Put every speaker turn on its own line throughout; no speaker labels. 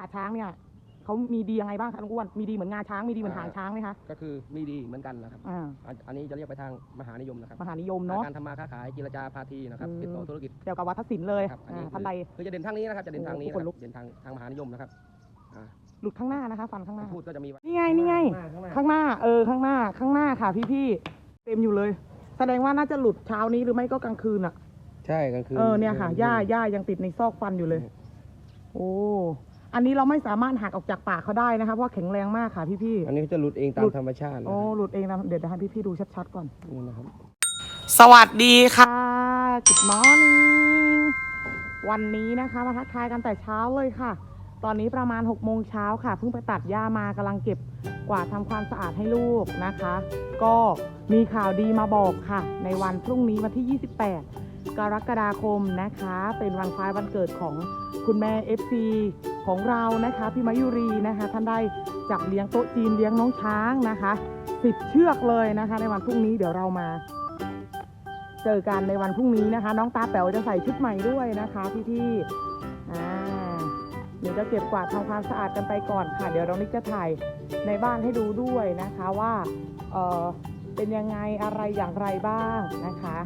กาช้างเนี่ยเขามีดียังไงบ้างคะลุงอ้วนมีดีเหมือนงาช้างมีดีเหมือนหางช้างไหมคะ
ก็คือมีดีเหมือนกันนะครับ
อ่า
อันอันนี้จะเรียกไปทางมหานิยมนะครับ
มหานิยมเนาะ
การทำมาค้าขายเจรจาพาทีนะครับ
อืม
ติดต่อธุรกิจ
เกี่ยวกับวัฒนศิลป์เลย
ครับอัน
อ่า
นี้
ท่านใด
คือจะเด่นทางนี้นะครับจะเด่นทางนี้
โอ้
นะ
ขนลุก
ครับเด่นทางทางมหานิยมนะครับอ่า
หลุดข้างหน้านะคะ ฟันข้างหน้า
พูดก็จะมีไว้
นี่ไงนี่ไง
ข้างหน้าข้างหน้า
ข้างหน้าเออข้างหน้าข้างหน้าค่ะพี่พี่ๆเต็มอยู่เลย แสดงว่าน่าจะหลุดเช้านี้หรือไม่ก็กลางคืนอะ
ใช่กลางคืน
เออเนี่ยค่ะหญ้าหญ้ายังติดในซอกฟันอยู่เลย โอ้ อันนี้เราไม่สามารถหักออกจากปากเขาได้นะคะเพราะว่าแข็งแรงมากค่ะพี่พี่ๆ
อันนี้จะหลุดเองตา
หลุ
ม
ด
ธรรมชาตินะ
โอ้หลุดเองนะเดี๋ยวจะให้พี่ๆดูชัดๆก่อน
นี่นะครับ
สวัสดีค่ะ Good morning วันนี้นะคะมาทักทายกันแต่เช้าเลยค่ะ ตอนนี้ประมาณ6โมงเช้าค่ะ เพิ่งไปตัดหญ้ามากำลังเก็บกวาดทำความสะอาดให้ลูกนะคะ ก็มีข่าวดีมาบอกค่ะ ในวันพรุ่งนี้วันที่ 28 กรกฎาคมนะคะ เป็นวันคล้ายวันเกิดของคุณแม่ FC ของเรานะคะพี่มายุรีนะคะ ท่านได้จับเลี้ยงโต๊ะจีนเลี้ยงน้องช้างนะคะสิบเชือกเลยนะคะ ในวันพรุ่งนี้เดี๋ยวเรามา เจอกันในวันพรุ่งนี้นะคะ น้องตาแป๋วจะใส่ชุดใหม่ด้วยนะคะพี่ๆอ่าเดี๋ยวจะเก็บกวาดทำความสะอาดกันไปก่อนค่ะ เดี๋ยวเรานิกจะถ่ายในบ้านให้ดูด้วยนะคะว่าเออเป็นยังไงอะไรอย่างไรบ้างนะคะ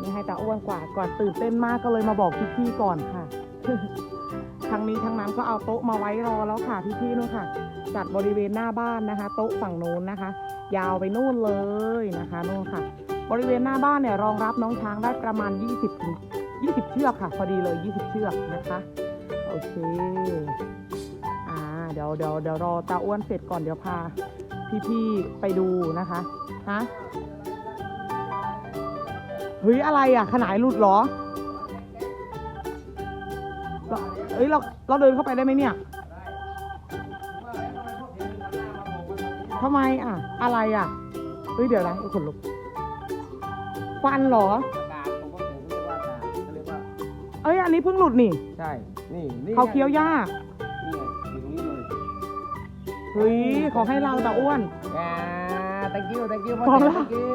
นี่ให้ตาอ้วนกว่าก่อนตื่นเต้นมากก็เลยมาบอกพี่ๆก่อนค่ะ ทั้งนี้ทั้งนั้นก็เอาโต๊ะมาไว้รอแล้วค่ะพี่ๆนู่นค่ะ จัดบริเวณหน้าบ้านนะคะ โต๊ะฝั่งโน้นนะคะ ยาวไปนู่นเลยนะคะนู่นค่ะ บริเวณหน้าบ้านเนี่ยรองรับน้องช้างได้ประมาณ 20ถึง20 เชือกค่ะ พอดีเลย 20 เชือกนะคะโอเคอ่าเดี๋ยวเดี๋ยวเดี๋ยวรอตาอ้วนเสร็จก่อนเดี๋ยวพาพี่ๆไปดูนะคะฮะเฮ้ยอะไรอะขนายหลุดเหรอ เราเอ้ยเราเราเดินเข้าไปได้ไหมเนี่ยทำไมอะ อะไรอะเฮ้ยเดี๋ยวนะไอ้ขนลุกฟันเหรอ
อากาศของพวกผมเรียกว่าอากาศเขาเรียกว่า
เอ้ยอันนี้เพิ่งหลุดนี่
ใช่ นี่นี่
เขาเคี้ยวหญ้า
นี่ไงอยู่ตรงนี้เลย
เฮ้ยขอให้เราตาอ้วน
อ่า thank you thank you
พอแล้ว
thank you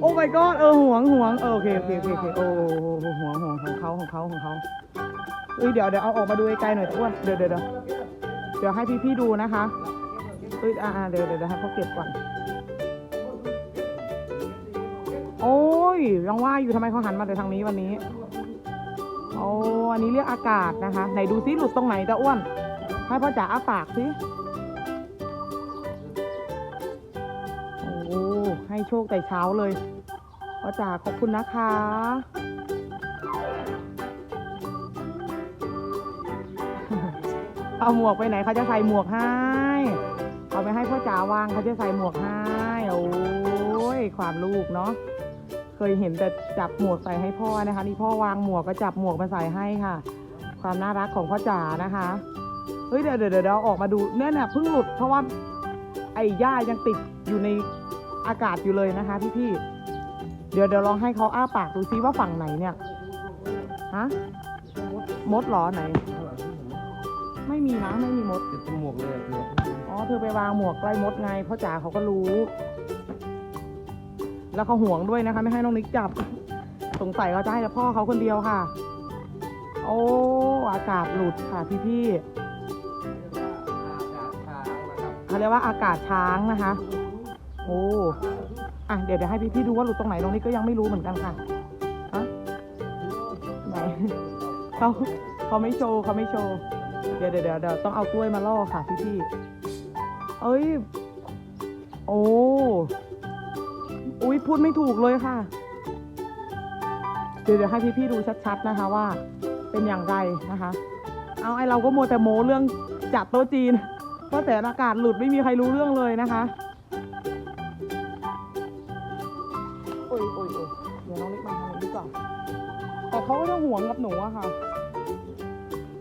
โอ้ my god เออห่วงห่วงเออโอเคโอเคโอเคโอเคโอ้โหห่วงห่วงของเขาของเขาของเขาเอ้ยเดี๋ยวเดี๋ยวเอาออกมาดูไกลๆหน่อยตะอ้วนเดี๋ยวเดี๋ยวเดี๋ยวเดี๋ยวให้พี่ๆดูนะคะเอ้ยอ่าอ่าเดี๋ยวเดี๋ยวให้เขาเก็บก่อน โอ้ยยังว่าอยู่ทำไมเขาหันมาแต่ทางนี้วันนี้โอ้อันนี้เรียกอากาศนะคะไหนดูซิหลุดตรงไหนตะอ้วน ให้พ่อจ๋าอ้าปากสิโอ้ให้โชคแต่เช้าเลยพ่อจ๋าขอบคุณนะคะ เอาหมวกไปไหนเขาจะใส่หมวกให้ เอาไปให้พ่อจ๋าวางเขาจะใส่หมวกให้ โอ้ยความลูกเนาะ เคยเห็นแต่จับหมวกใส่ให้พ่อนะคะ นี่พ่อวางหมวกก็จับหมวกมาใส่ให้ค่ะ ความน่ารักของพ่อจ๋านะคะ เฮ้ยเดี๋ยวเดี๋ยวเดี๋ยวออกมาดูเนี่ยเนี่ยเพิ่งหลุดเพราะว่าไอ้หญ้ายังติดอยู่ในอากาศอยู่เลยนะคะพี่พี่ๆ เดี๋ยวเดี๋ยวลองให้เขาอ้าปากดูซิว่าฝั่งไหนเนี่ย ฮะ มดหรอไหน ไม่มีนะไม่มีมด
ติดจมูกเลยเกือบ
อ๋อเธอไปวางหมวกใกล้มดไงพ่อจ๋าเขาก็รู้ แล้วเขาห่วงด้วยนะคะ ไม่ให้น้องนิกจับ สงสัยเขาจะให้แต่พ่อเขาคนเดียวค่ะ โอ้อากาศหลุดค่ะพี่พี่ๆเขาเรียกว่าอากาศช้างนะคะ โอ้อะเดี๋ยวเดี๋ยวให้พี่พี่ๆดูว่าหลุดตรงไหนน้องนิกก็ยังไม่รู้เหมือนกันค่ะฮะไหนเขาเขาไม่โชว์เขาไม่โชว์ เดี๋ยวเดี๋ยวเดี๋ยวต้องเอากล้วยมาล่อค่ะพี่พี่เอ้ย โอ้อุ้ยพูดไม่ถูกเลยค่ะ เดี๋ยวเดี๋ยวให้พี่พี่ดูชัดๆนะคะว่า เป็นอย่างไรนะคะ เอาไอเราก็โมแต่โมเรื่องจัดโต๊ะจีนเพราะแต่อากาศหลุดไม่มีใครรู้เรื่องเลยนะคะโอ้ยโอ้ยโอ้ยเดี๋ยวน้องนิกมาทำนี้ก่อนแต่เขาก็ยังห่วงกับหนูอะค่ะ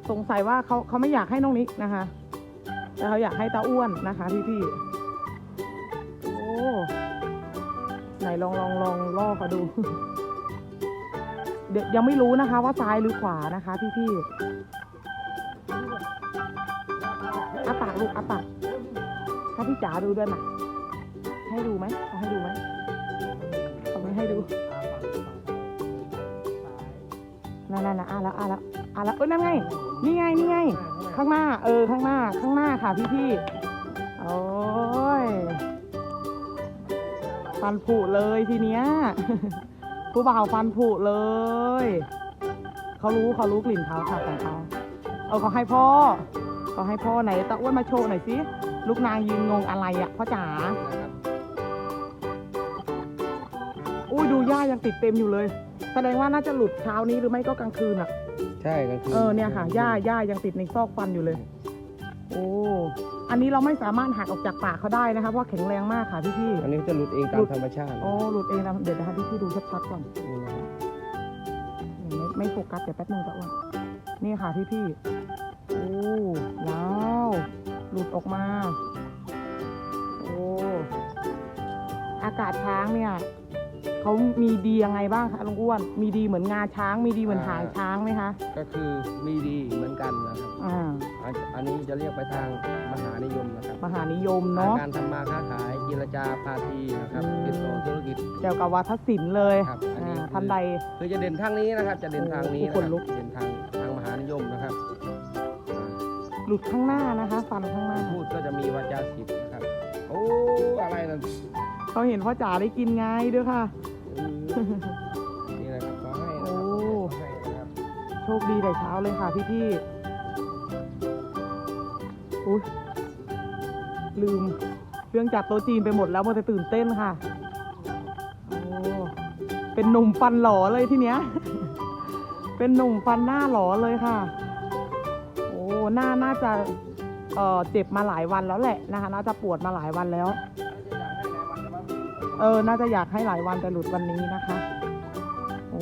สงสัยว่าเขาเขาไม่อยากให้น้องนิกนะคะแต่เขาอยากให้ตาอ้วนนะคะพี่พี่โอ้ไหนลองลองลองล่อเขาดู เดี๋ยวยังไม่รู้นะคะ ว่าซ้ายหรือขวานะคะ พี่พี่อาปากลูกอาปากถ้าพี่จ๋าดูด้วยมให้ดูไหมเขาให้ดูไหมเขาไม่ให้ดูนั่นนั่นนะอะแล้วอะแล้วอะแล้วเอ้ยนั่นไง นี่ไงนี่ไง ข้างหน้า เออข้างหน้า ข้างหน้าค่ะพี่พี่โอ้ยฟันผุเลยทีเนี้ยผู้บ่าวฟันผุเลย เขารู้เขารู้กลิ่นเขาค่ะของเขาเออเขาให้พ่อเขาให้พ่อไหนตะอ้วนมาโชว์หน่อยสิลูกนางยืนงงอะไรอะ่ะพ่อจ๋าอุ้ยดูหญ้ายังติดเต็มอยู่เลย แสดงว่าน่าจะหลุดเช้านี้หรือไม่ก็กลางคืนอะ
ใช่กลางคืน
เออเนี่ยค่ะหญ้าหญ้ายังติดในซอกฟันอยู่เลย โอ้อันนี้เราไม่สามารถหักออกจากปากเขาได้นะคะเพราะแข็งแรงมากค่ะพี่พี่
อันนี้จะหลุดเองตา
หลุ
ม
ด
ธรรมชาติ
ๆโอ้หลุดเองนะเดี๋ยวนะคะพี่พี่ดูชัดๆก่อน
นี่นะครับ
ไม่ไม่โฟกัสเดี๋ยวแป๊บนึงตะอ้วนนี่ค่ะพี่พี่ๆโอ้ว้าวหลุดออกมา โอ้อากาศช้างเนี่ย เขามีดียังไงบ้างคะลุงอ้วน มีดีเหมือนงาช้าง มีดีเหมือนหางช้างไหมคะ
ก็คือมีดีเหมือนกันนะครับ
อ่า
อันอันนี้จะเรียกไปทางมหานิยมนะครับ
มหานิยมเนาะ
การทำมาค้าขายเจรจาพาทีนะครับ
อืม
ติดต่อธุรกิจ
เกี่ยวกับวัฒนศิลป์เลย
ครับอันนี้
อ่า
คือ
ท่านใด
คือจะเด่นทางนี้นะครับ จะเด่นทางนี้
โอ้
นะ
ข
ครั
น
บ
ลุก
เด่นทางทางมหานิยมนะครับอ่า
หลุดข้างหน้านะคะ ฟันข้างหน้า
พูดก็จะมีวาจาสิทธิ์นะครับ โอ้ อะไรนั่น
เขาเห็นพ่อจ๋าได้กินไงด้วยค่ะ
นี่นะครับขอให้นะครับ
โอ้
ขอให้นะครับ
โชคดีแต่เช้าเลยค่ะพี่พี่อุ้ยลืมเรื่องจัดโต๊ะจีนไปหมดแล้วมันจะตื่นเต้นค่ะ โอ้ เป็นหนุ่มฟันหล่อเลยทีเนี้ย เป็นหนุ่มฟันหน้าหล่อเลยค่ะ โอ้ หน้าน่าจะ เอ่อ เจ็บมาหลายวันแล้วแหละนะคะ น่าจะปวดมาหลายวันแล้ว เออ น่าจะอยากให้หลายวันแต่หลุดวันนี้นะคะ โอ้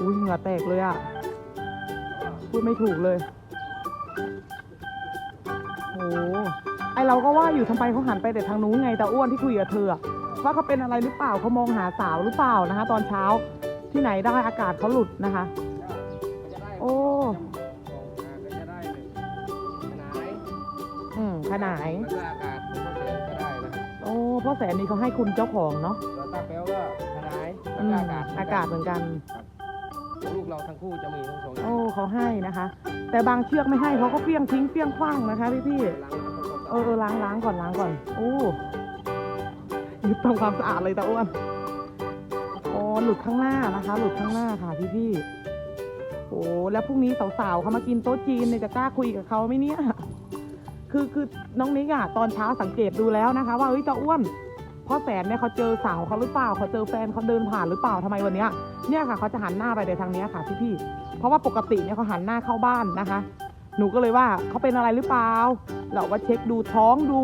อุ้ยเหงื่อแตกเลยอะ่ะ พูดไม่ถูกเลย โอ้ไอเราก็ว่าอยู่ทำไมเขาหันไปแต่ทางนู้นไง แต่อ้วนที่คุยกับเธออะว่าเขาเป็นอะไรหรือเปล่าเขามองหาสาวหรือเปล่านะคะ ตอนเช้าที่ไหนได้อากาศเขาหลุดนะคะ โอ้
ก็จะได้ขนาย
อืมขนาย
นะครับ
โอ้พ่อแสนนี่เขาให้คุณเจ้าของเนาะ
แล้วตาแป๊วก็ขนายแล้ว
อื
ก็
ม
อากาศ
อากาศเหมือนกัน
ลูกเราทั้งคู่จะมีทั้งสองอย่าง
โอ้เขาให้นะคะ แต่บางเชือกไม่ให้เขาก็เปี้ยงทิ้งเปี้ยงคว้างนะคะพี่พี่ๆ
ล้างน้ำก่อน
เออเออล้างล้างก่อนล้างก่อน โอ้ยึดทำความสะอาดเลยตาอ้วนโอ้หลุดข้างหน้านะคะ หลุดข้างหน้าค่ะพี่พี่ๆโอ้แล้วพรุ่งนี้สาวๆเขามากินโต๊ะจีนเนี่ยจะกล้าคุยกับเขาไหมเนี่ย คือคือน้องนิกอะตอนเช้าสังเกตดูแล้วนะคะ ว่าเอ้ยตาอ้วนพ่อแสนเนี่ยเขาเจอสาวเขาหรือเปล่าเขาเจอแฟนเขาเดินผ่านหรือเปล่าทำไมวันเนี้ยเนี่ยค่ะเขาจะหันหน้าไปในทางนี้ค่ะพี่พี่เพราะว่าปกติเนี่ยเขาหันหน้าเข้าบ้านนะคะ หนูก็เลยว่าเขาเป็นอะไรหรือเปล่าเราก็เช็คดูท้องดู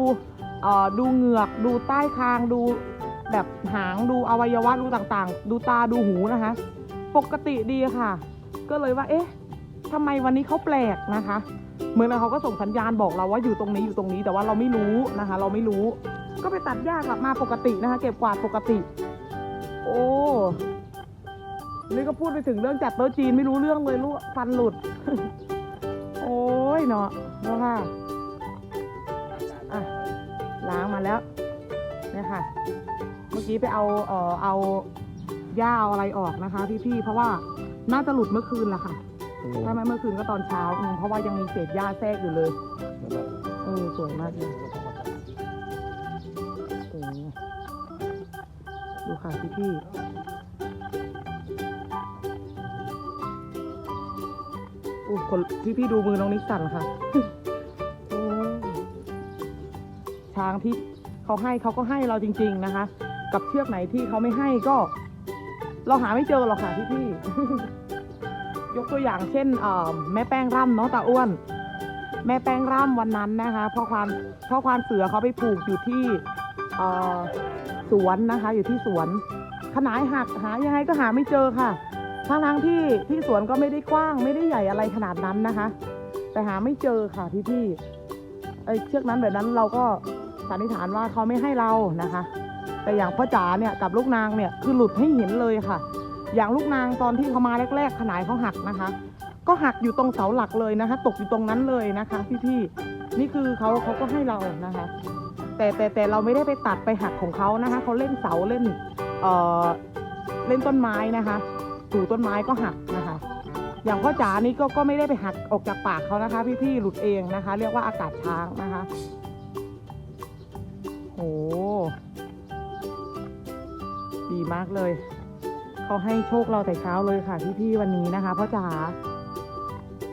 เอ่อดูเหงือกดูใต้คางดูแบบหางดูอวัยวะดูต่างๆ ดูตาดูหูนะคะ ปกติดีค่ะ ก็เลยว่าเอ๊ะ ทำไมวันนี้เขาแปลกนะคะ เหมือนเขาก็ส่งสัญญาณบอกเราว่าอยู่ตรงนี้อยู่ตรงนี้แต่ว่าเราไม่รู้นะคะ เราไม่รู้ ก็ไปตัดหญ้ากลับมาปกตินะคะ เก็บกวาดปกติ โอ้นี่ก็พูดไปถึงเรื่องจัดโต๊ะจีนไม่รู้เรื่องเลยลูกฟันหลุด โอ้ยเนาะเนาะค่ะอะล้างมาแล้วเนี่ยค่ะ เมื่อกี้ไปเอาเอ่อเอาหญ้าเอาอะไรออกนะคะพี่ๆเพราะว่าน่าจะหลุดเมื่อคืนแหละค่ะ ถ้าไม่เมื่อคืนก็ตอนเช้าอืมเพราะว่ายังมีเศษหญ้าแทรกอยู่เลยเออสวยมากเลยโอ้ดูค่ะพี่ๆโอ้คนพี่ๆดูมือน้องนิกสั่นค่ะโอ้ช้างที่เขาให้เขาก็ให้เราจริง ๆนะคะ กับเชือกไหนที่เขาไม่ให้ก็ เราหาไม่เจอหรอกค่ะพี่ๆ ยกตัวอย่างเช่นแม่แป้งร่ำเนาะตาอ้วน แม่แป้งร่ำวันนั้นนะคะเพราะความเพราะความเสือเขาไปผูกอยู่ที่สวนนะคะ อยู่ที่สวน ขนายหักหายังไงก็หาไม่เจอค่ะทั้งทั้งที่ที่สวนก็ไม่ได้กว้าง ไม่ได้ใหญ่อะไรขนาดนั้นนะคะ แต่หาไม่เจอค่ะพี่พี่ไอเชือกนั้นแบบนั้นเราก็สันนิษฐานว่าเขาไม่ให้เรานะคะ แต่อย่างพ่อจ๋าเนี่ยกับลูกนางเนี่ยคือหลุดให้เห็นเลยค่ะ อย่างลูกนางตอนที่เขามาแรก ๆ ขนายเขาหักนะคะ ก็หักอยู่ตรงเสาหลักเลยนะคะ ตกอยู่ตรงนั้นเลยนะคะพี่ๆนี่คือเขาเขาก็ให้เรานะคะ แต่แต่แต่เราไม่ได้ไปตัดไปหักของเขานะคะเขาเล่นเสาเล่นเอ่อเล่นต้นไม้นะคะถูต้นไม้ก็หักนะคะ อย่างพ่อจ๋านี่ก็ก็ไม่ได้ไปหักออกจากปากเขานะคะ พี่ๆหลุดเองนะคะ เรียกว่าอากาศช้างนะคะโหดีมากเลย เขาให้โชคเราแต่เช้าเลยค่ะพี่ๆวันนี้นะคะพ่อจ๋า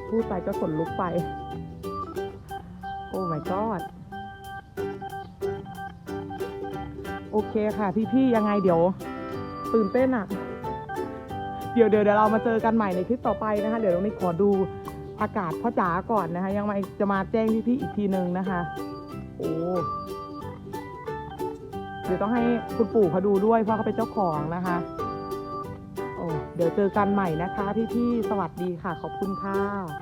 พูดไปก็ขนลุกไป โอ้ my god โอเคค่ะพี่ๆยังไงเดี๋ยว ตื่นเต้นอะเดี๋ยวเดี๋ยวเดี๋ยวเรามาเจอกันใหม่ในคลิปต่อไปนะคะ เดี๋ยวตรงนี้ขอดูอากาศพ่อจ๋าก่อนนะคะ ยังไม่จะมาแจ้งพี่ๆอีกทีนึงนะคะ โอ้เดี๋ยวต้องให้คุณปู่เขาดูด้วยเพราะเขาเป็นเจ้าของนะคะ เดี๋ยวเจอกันใหม่นะคะพี่ๆสวัสดีค่ะ ขอบคุณค่ะ